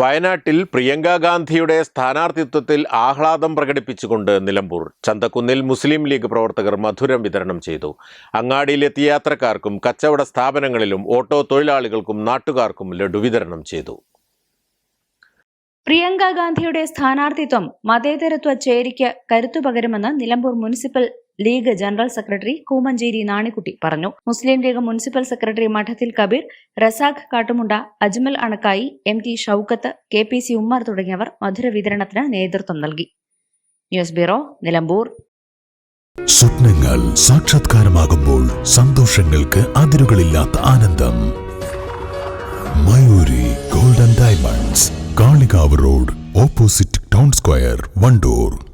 വയനാട്ടിൽ പ്രിയങ്ക ഗാന്ധിയുടെ സ്ഥാനാർത്ഥിത്വത്തിൽ ആഹ്ലാദം പ്രകടിപ്പിച്ചുകൊണ്ട് നിലമ്പൂർ. ചന്തക്കുന്നിൽ മുസ്ലിം ലീഗ് പ്രവർത്തകർ മധുരം വിതരണം ചെയ്തു. അങ്ങാടിയിലെത്തിയ യാത്രക്കാർക്കും കച്ചവട സ്ഥാപനങ്ങളിലും ഓട്ടോ തൊഴിലാളികൾക്കും നാട്ടുകാർക്കും ലഡു വിതരണം ചെയ്തു. പ്രിയങ്ക ഗാന്ധിയുടെ സ്ഥാനാർത്ഥിത്വം മതേതരത്വ ചേരിക്ക് കരുത്തു പകരുമെന്ന് Nilambur municipal league general secretary Koomancheri Nanikutty പറഞ്ഞു. Muslim league municipal secretary Madathil Kabeer Razak Kattumunda Ajmal Anakkayi M T Shoukath K P C Ummer തുടങ്ങിയവർ മധുര വിതരണത്തിന് നേതൃത്വം നൽകി. News bureau Nilambur. സ്വപ്നങ്ങൾ സാക്ഷാത്കാരമാകുമ്പോൾ സന്തോഷങ്ങൾക്ക് അതിരുകളില്ലാത്ത ആനന്ദം. Mayoori golden diamonds Kalikavu road opposite town square Wandoor.